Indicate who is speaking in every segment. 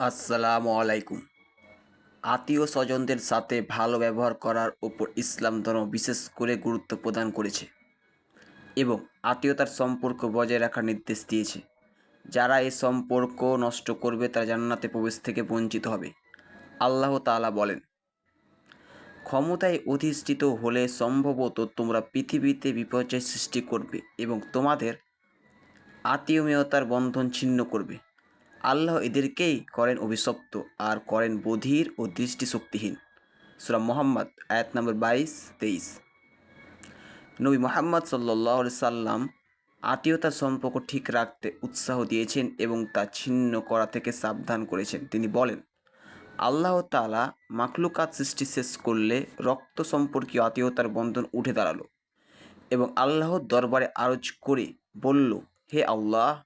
Speaker 1: আসসালামু আলাইকুম। আত্মীয় স্বজনদের সাথে ভালো ব্যবহার করার ওপর ইসলাম ধর্ম বিশেষ করে গুরুত্ব প্রদান করেছে এবং আত্মীয়তার সম্পর্ক বজায় রাখার নির্দেশ দিয়েছে। যারা এই সম্পর্ক নষ্ট করবে, তারা জান্নাতে প্রবেশ থেকে বঞ্চিত হবে। আল্লাহ তাআলা বলেন, ক্ষমতায় অধিষ্ঠিত হলে সম্ভবত তোমরা পৃথিবীতে বিপর্যয় সৃষ্টি করবে এবং তোমাদের আত্মীয়তার বন্ধন ছিন্ন করবে। আল্লাহ এদেরকেই করেন অভিশপ্ত আর করেন বধির ও দৃষ্টিশক্তিহীন। সুরা মোহাম্মদ, আয়াত নম্বর বাইশ, তেইশ। নবী মোহাম্মদ সাল্লাহ সাল্লাম আত্মীয়তার সম্পর্ক ঠিক রাখতে উৎসাহ দিয়েছেন এবং তা ছিন্ন করা থেকে সাবধান করেছেন। তিনি বলেন, আল্লাহ তালা মাকলুকাত সৃষ্টি শেষ করলে রক্ত সম্পর্কীয় আত্মীয়তার বন্ধন উঠে দাঁড়াল এবং আল্লাহর দরবারে আরজ করে বলল, হে আল্লাহ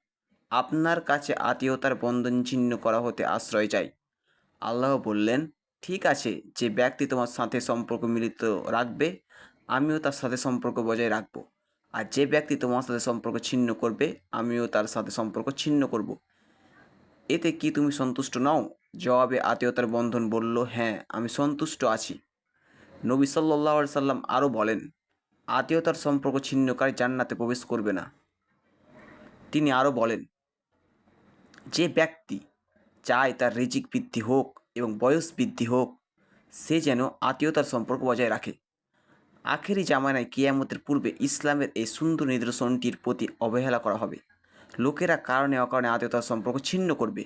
Speaker 1: আপনার কাছে আত্মীয়তার বন্ধন ছিন্ন করা হতে আশ্রয় চাই। আল্লাহ বললেন, ঠিক আছে, যে ব্যক্তি তোমার সাথে সম্পর্ক মিলিত রাখবে, আমিও তার সাথে সম্পর্ক বজায় রাখব। আর যে ব্যক্তি তোমার সাথে সম্পর্ক ছিন্ন করবে, আমিও তার সাথে সম্পর্ক ছিন্ন করব। এতে কি তুমি সন্তুষ্ট নও? জবাবে আত্মীয়তার বন্ধন বলল হ্যাঁ আমি সন্তুষ্ট আছি। নবী সাল্লাহ সাল্লাম আরও বলেন, আত্মীয়তার সম্পর্ক ছিন্নকারী জান্নাতে প্রবেশ করবে না। তিনি আরও বলেন যে ব্যক্তি চায় তার রিজিক বৃদ্ধি হোক এবং বয়স বৃদ্ধি হোক, সে যেন আত্মীয়তার সম্পর্ক বজায় রাখে। আখেরি জামানায় কিয়ামতের পূর্বে ইসলামের এই সুন্দর নিদর্শনটির প্রতি অবহেলা করা হবে। লোকেরা কারণে অকারণে আত্মীয়তার সম্পর্ক ছিন্ন করবে।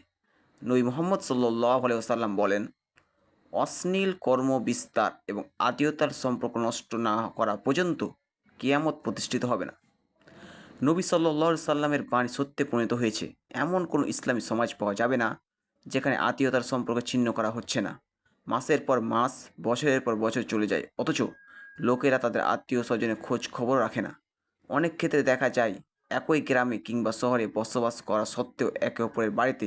Speaker 1: নবী মোহাম্মদ সাল্লাহ আলাইসাল্লাম বলেন, অশ্লীল কর্ম, বিস্তার এবং আত্মীয়তার সম্পর্ক নষ্ট না করা পর্যন্ত কিয়ামত প্রতিষ্ঠিত হবে না। নবী সাল্লা সাল্লামের বাণী সত্যে পরিণত হয়েছে। এমন কোনো ইসলামী সমাজ পাওয়া যাবে না, যেখানে আত্মীয়তার সম্পর্ক ছিন্ন করা হচ্ছে না। মাসের পর মাস, বছরের পর বছর চলে যায়, অথচ লোকেরা তাদের আত্মীয় স্বজনের খোঁজ খবর রাখে না। অনেক ক্ষেত্রে দেখা যায়, একই গ্রামে কিংবা শহরে বসবাস করা সত্ত্বেও একে অপরের বাড়িতে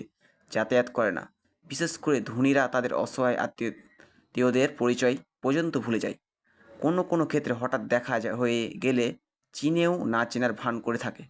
Speaker 1: যাতায়াত করে না। বিশেষ করে ধনীরা তাদের অসহায় আত্মীয়দের পরিচয় পর্যন্ত ভুলে যায়। কোনো কোনো ক্ষেত্রে হঠাৎ দেখা হয়ে গেলে চিনেও না চেনার ভান করে থাকে।